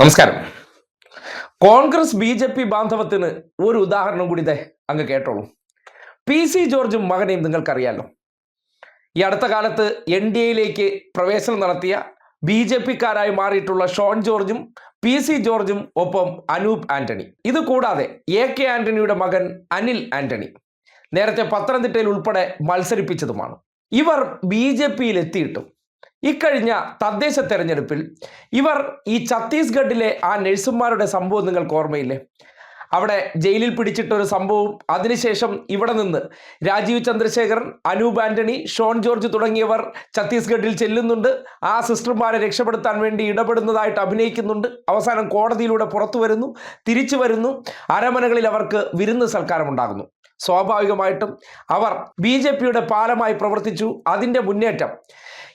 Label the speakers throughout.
Speaker 1: നമസ്കാരം. Congress B J P ബാന്ധവത്തിന് ഒരു ഉദാഹരണം കൂടി ഇതേ അങ്ങ് കേട്ടോളൂ. പി സി ജോർജും മകനെയും നിങ്ങൾക്കറിയാലോ. ഈ അടുത്ത കാലത്ത് എൻ ഡി എയിലേക്ക് പ്രവേശനം നടത്തിയ ബി ജെ പിക്കാരായി മാറിയിട്ടുള്ള ഷോൺ ജോർജും പി സി ജോർജും ഒപ്പം അനൂപ് ആന്റണി. ഇത് കൂടാതെ എ കെ ആന്റണിയുടെ മകൻ അനിൽ ആന്റണി നേരത്തെ പത്തനംതിട്ടയിൽ ഉൾപ്പെടെ മത്സരിപ്പിച്ചതുമാണ്. ഇവർ ബി ജെ പിയിൽ എത്തിയിട്ടും ഇക്കഴിഞ്ഞ തദ്ദേശ തെരഞ്ഞെടുപ്പിൽ ഇവർ ഈ ഛത്തീസ്ഗഡിലെ ആ നഴ്സുമാരുടെ സംഭവം നിങ്ങൾക്ക് ഓർമ്മയില്ലേ? അവിടെ ജയിലിൽ പിടിച്ചിട്ട ഒരു സംഭവം. അതിനുശേഷം ഇവിടെ നിന്ന് രാജീവ് ചന്ദ്രശേഖരൻ അനൂപ് ആന്റണി ഷോൺ ജോർജ് തുടങ്ങിയവർ ഛത്തീസ്ഗഡിൽ ചെല്ലുന്നുണ്ട്. ആ സിസ്റ്റർമാരെ രക്ഷപ്പെടുത്താൻ വേണ്ടി ഇടപെടുന്നതായിട്ട് അഭിനയിക്കുന്നുണ്ട്. അവസാനം കോടതിയിലൂടെ പുറത്തു വരുന്നു തിരിച്ചു വരുന്നു. അരമനകളിൽ അവർക്ക് വിരുന്ന് സൽക്കാരം ഉണ്ടാകുന്നു സ്വാഭാവികമായിട്ടും അവർ ബി ജെ പിയുടെ പാലമായി പ്രവർത്തിച്ചു. അതിന്റെ മുന്നേറ്റം.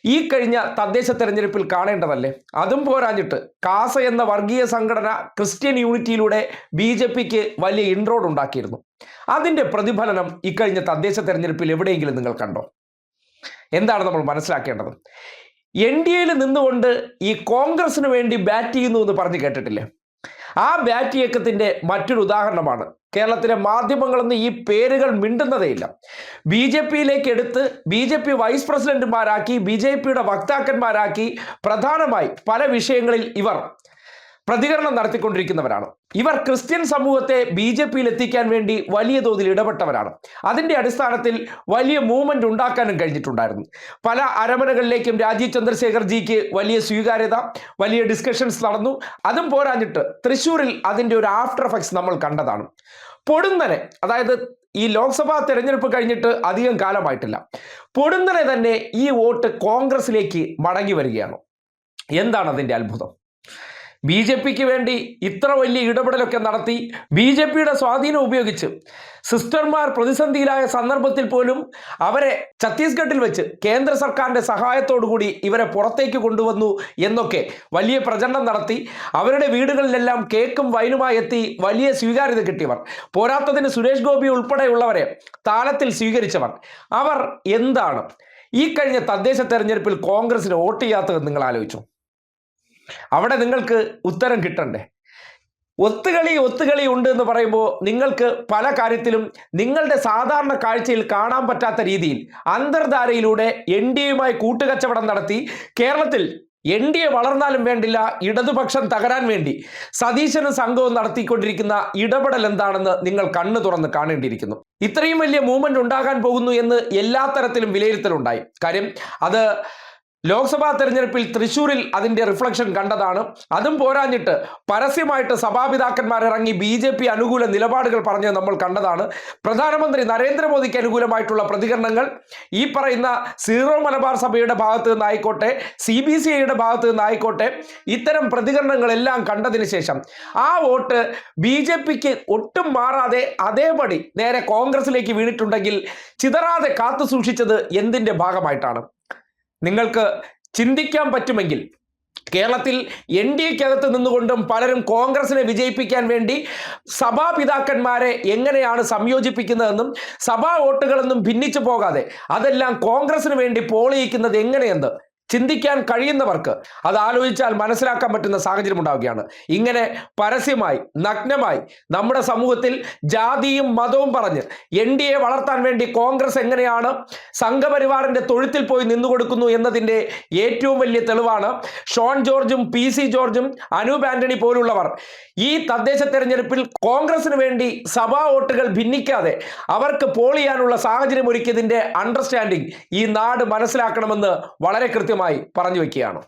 Speaker 1: ഈ കഴിഞ്ഞ തദ്ദേശ തെരഞ്ഞെടുപ്പിൽ കാണേണ്ടതല്ലേ? അതും പോരാഞ്ഞിട്ട് കാസ എന്ന വർഗീയ സംഘടന ക്രിസ്ത്യൻ യൂണിറ്റിയിലൂടെ ബി ജെ പിക്ക് വലിയ ഇൻട്രോഡ് ഉണ്ടാക്കിയിരുന്നു. അതിന്റെ പ്രതിഫലനം ഇക്കഴിഞ്ഞ തദ്ദേശ തെരഞ്ഞെടുപ്പിൽ എവിടെയെങ്കിലും നിങ്ങൾ കണ്ടോ? എന്താണ് നമ്മൾ മനസ്സിലാക്കേണ്ടത്? എൻ ഡി എയിൽ നിന്നുകൊണ്ട് ഈ കോൺഗ്രസിന് വേണ്ടി ബാറ്റ് ചെയ്യുന്നു എന്ന് പറഞ്ഞ് കേട്ടിട്ടില്ലേ? ആ ബാറ്റ് ഇയക്കത്തിന്റെ മറ്റൊരു ഉദാഹരണമാണ്. കേരളത്തിലെ മാധ്യമങ്ങളൊന്നും ഈ പേരുകൾ മിണ്ടുന്നതേയില്ല ബി ജെ പിയിലേക്ക് എടുത്ത് ബി ജെ പി വൈസ് പ്രസിഡന്റുമാരാക്കി ബി ജെ പിയുടെ വക്താക്കന്മാരാക്കി പ്രധാനമായി പല വിഷയങ്ങളിൽ ഇവർ പ്രതികരണം നടത്തിക്കൊണ്ടിരിക്കുന്നവരാണ്. ഇവർ ക്രിസ്ത്യൻ സമൂഹത്തെ ബി ജെ പിയിൽ എത്തിക്കാൻ വേണ്ടി വലിയ തോതിൽ ഇടപെട്ടവരാണ്. അതിന്റെ അടിസ്ഥാനത്തിൽ വലിയ മൂവ്മെന്റ് ഉണ്ടാക്കാനും കഴിഞ്ഞിട്ടുണ്ടായിരുന്നു. പല അരമനകളിലേക്കും രാജീവ് ചന്ദ്രശേഖർ ജിക്ക് വലിയ സ്വീകാര്യത വലിയ ഡിസ്കഷൻസ് നടന്നു. അതും പോരാഞ്ഞിട്ട് തൃശ്ശൂരിൽ അതിന്റെ ഒരു ആഫ്റ്റർ എഫക്ട്സ് നമ്മൾ കണ്ടതാണ്. പൊടുന്നനെ അതായത് ഈ ലോക്സഭാ തെരഞ്ഞെടുപ്പ് കഴിഞ്ഞിട്ട് അധികം കാലമായിട്ടില്ല. പൊടുന്നനെ തന്നെ ഈ വോട്ട് കോൺഗ്രസിലേക്ക് മടങ്ങി വരികയാണ്. എന്താണ് അതിന്റെ അത്ഭുതം? ബി ജെ പിക്ക് വേണ്ടി ഇത്ര വലിയ ഇടപെടലൊക്കെ നടത്തി ബി ജെ പിയുടെ സ്വാധീനം ഉപയോഗിച്ച് സിസ്റ്റർമാർ പ്രതിസന്ധിയിലായ സന്ദർഭത്തിൽ പോലും അവരെ ഛത്തീസ്ഗഡിൽ വെച്ച് കേന്ദ്ര സർക്കാരിന്റെ സഹായത്തോടുകൂടി ഇവരെ പുറത്തേക്ക് കൊണ്ടുവന്നു എന്നൊക്കെ വലിയ പ്രചരണം നടത്തി അവരുടെ വീടുകളിലെല്ലാം കേക്കും വൈനുമായി എത്തി വലിയ സ്വീകാര്യത കിട്ടിയവർ. പോരാത്തതിന് സുരേഷ് ഗോപി ഉൾപ്പെടെയുള്ളവരെ താലത്തിൽ സ്വീകരിച്ചവർ. അവർ എന്താണ്? ഈ കഴിഞ്ഞ തദ്ദേശ തെരഞ്ഞെടുപ്പിൽ കോൺഗ്രസിന് വോട്ട് ചെയ്യാത്തത് നിങ്ങൾ ആലോചിച്ചു? അവിടെ നിങ്ങൾക്ക് ഉത്തരം കിട്ടണ്ടേ? ഒത്തുകളി ഒത്തുകളി ഉണ്ട് എന്ന് പറയുമ്പോൾ നിങ്ങൾക്ക് പല കാര്യത്തിലും നിങ്ങളുടെ സാധാരണ കാഴ്ചയിൽ കാണാൻ പറ്റാത്ത രീതിയിൽ അന്തർധാരയിലൂടെ എൻ ഡി എയുമായി കൂട്ടുകച്ചവടം നടത്തി കേരളത്തിൽ എൻ ഡി എ വളർന്നാലും വേണ്ടില്ല ഇടതുപക്ഷം തകരാൻ വേണ്ടി സതീശനും സംഘവും നടത്തിക്കൊണ്ടിരിക്കുന്ന ഇടപെടൽ എന്താണെന്ന് നിങ്ങൾ കണ്ണു തുറന്ന് കാണേണ്ടിയിരിക്കുന്നു. ഇത്രയും വലിയ മൂവ്മെന്റ് ഉണ്ടാകാൻ പോകുന്നു എന്ന് എല്ലാ തരത്തിലും വിലയിരുത്തലുണ്ടായി. കാര്യം അത് ലോക്സഭാ തെരഞ്ഞെടുപ്പിൽ തൃശൂരിൽ അതിന്റെ റിഫ്ലക്ഷൻ കണ്ടതാണ്. അതും പോരാഞ്ഞിട്ട് പരസ്യമായിട്ട് സഭാപിതാക്കന്മാർ ഇറങ്ങി ബി ജെ പി അനുകൂല നിലപാടുകൾ പറഞ്ഞ് നമ്മൾ കണ്ടതാണ്. പ്രധാനമന്ത്രി നരേന്ദ്രമോദിക്ക് അനുകൂലമായിട്ടുള്ള പ്രതികരണങ്ങൾ. ഈ പറയുന്ന സീറോ മലബാർ സഭയുടെ ഭാഗത്ത് നിന്നായിക്കോട്ടെ സി ബി സി ഐയുടെ ഭാഗത്ത് നിന്നായിക്കോട്ടെ ഇത്തരം പ്രതികരണങ്ങളെല്ലാം കണ്ടതിന് ശേഷം ആ വോട്ട് ബി ജെ പിക്ക് ഒട്ടും മാറാതെ അതേപടി നേരെ കോൺഗ്രസിലേക്ക് വീണിട്ടുണ്ടെങ്കിൽ ചിതറാതെ കാത്തു സൂക്ഷിച്ചത് എന്തിന്റെ ഭാഗമായിട്ടാണ്? നിങ്ങൾക്ക് ചിന്തിക്കാൻ പറ്റുമെങ്കിൽ കേരളത്തിൽ എൻ ഡി എക്കകത്ത് നിന്നുകൊണ്ടും പലരും കോൺഗ്രസിനെ വിജയിപ്പിക്കാൻ വേണ്ടി സഭാപിതാക്കന്മാരെ എങ്ങനെയാണ് സംയോജിപ്പിക്കുന്നതെന്നും സഭാ വോട്ടുകളൊന്നും ഭിന്നിച്ചു പോകാതെ അതെല്ലാം കോൺഗ്രസിന് വേണ്ടി പോളിയിക്കുന്നത് എങ്ങനെയെന്ന് ചിന്തിക്കാൻ കഴിയുന്നവർക്ക് അത് ആലോചിച്ചാൽ മനസ്സിലാക്കാൻ പറ്റുന്ന സാഹചര്യം ഉണ്ടാവുകയാണ്. ഇങ്ങനെ പരസ്യമായി നഗ്നമായി നമ്മുടെ സമൂഹത്തിൽ ജാതിയും മതവും പറഞ്ഞ് എൻ ഡി എ വളർത്താൻ വേണ്ടി കോൺഗ്രസ് എങ്ങനെയാണ് സംഘപരിവാറിന്റെ തൊഴുത്തിൽ പോയി നിന്നു കൊടുക്കുന്നു എന്നതിന്റെ ഏറ്റവും വലിയ തെളിവാണ് ഷോൺ ജോർജും പി സി ജോർജും അനൂപ് ആന്റണി പോലുള്ളവർ ഈ തദ്ദേശ തെരഞ്ഞെടുപ്പിൽ കോൺഗ്രസിന് വേണ്ടി സഭാ വോട്ടുകൾ ഭിന്നിക്കാതെ അവർക്ക് പോൾ ചെയ്യാനുള്ള സാഹചര്യം ഒരുക്കിയതിന്റെ അണ്ടർസ്റ്റാൻഡിങ് ഈ നാട് മനസ്സിലാക്കണമെന്ന് വളരെ കൃത്യമായി പറഞ്ഞു വെക്കുകയാണ്